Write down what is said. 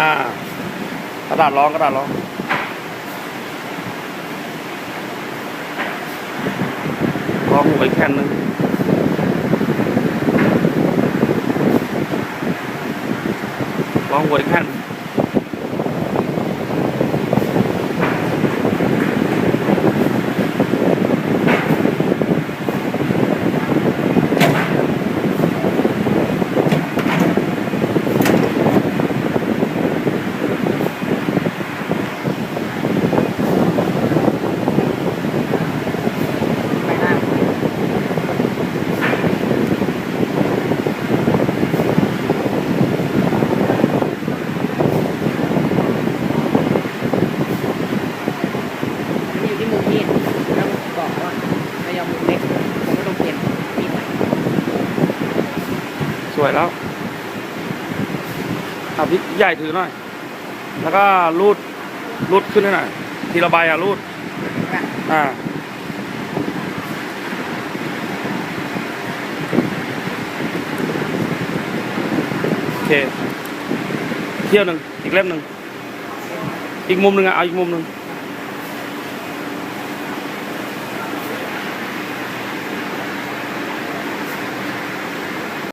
อ่ากระดาษรองกระดาษรองรองหัวอีกแผ่นหนึ่งรองหัวอีกแค่นปหน้า มันอยู่ที่มุมมีดแล้วบอกว่าเรายอมมุมเล็กผมก็ต้องเปลี่ยนมีดใหม่ ส วยแล้วเอาพี่ใหญ่ถือหน่อย แล้วก็รูดรูดขึ้นให้หน่อยทีละใบอะรูดนะอ่าโอเคเที่ยวหนึ่งอีกเล่มหนึ่งอีกมุมหนึ่งอะเอาอีกมุมหนึ่ง